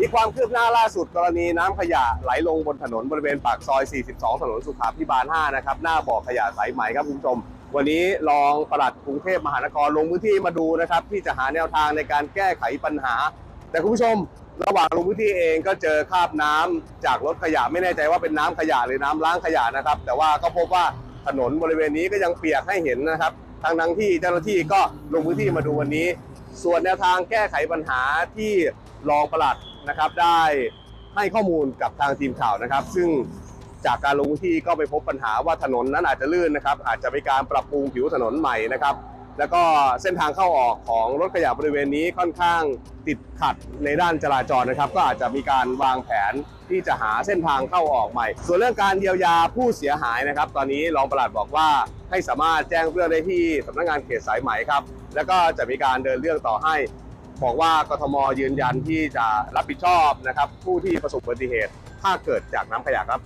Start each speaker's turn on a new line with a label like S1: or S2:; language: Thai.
S1: มีความคืบหน้าล่าสุดกรณีน้ำขยะไหลลงบนถนนบริเวณปากซอย 42 ถนนสุขาพิบาล 5 นะครับ หน้าบ่อขยะสายไหมครับคุณผู้ชม วันนี้รองปลัดกรุงเทพมหานครลงพื้นที่มาดูนะครับ ที่จะหาแนวทางในการแก้ไขปัญหา แต่คุณผู้ชมระหว่างลงพื้นที่เองก็เจอคราบน้ำจากรถขยะไม่แน่ใจว่าเป็นน้ำขยะหรือน้ำล้างขยะนะครับ แต่ว่าก็พบว่าถนนบริเวณนี้ก็ยังเปียกให้เห็นนะครับทั้งทั้งที่เจ้าหน้าที่ก็ลงพื้นที่มาดูวันนี้ ส่วนแนวทางแก้ไขปัญหาที่รองปลัดนะครับ ได้ให้ข้อมูลกับทางทีมข่าวนะครับ ซึ่งจากการลงพื้นที่ก็ไปพบปัญหาว่าถนนนั้นอาจจะลื่นนะครับ อาจจะมีการปรับปรุงผิวถนนใหม่นะครับ แล้วก็เส้นทางเข้าออกของรถขยะบริเวณนี้ค่อนข้างติดขัดในด้านจราจรนะครับ ก็อาจจะมีการวางแผนที่จะหาเส้นทางเข้าออกใหม่ ส่วนเรื่องการเยียวยาผู้เสียหายนะครับ ตอนนี้รองปลัดบอกว่าให้สามารถแจ้งเรื่องได้ที่สำนักงานเขตสายไหมครับ แล้วก็จะมีการเดินเรื่องต่อให้บอกว่ากทมยืนยันที่จะรับผิดชอบนะครับผู้ที่ประสบอุบัติเหตุถ้าเกิดจากน้ำขยะครับ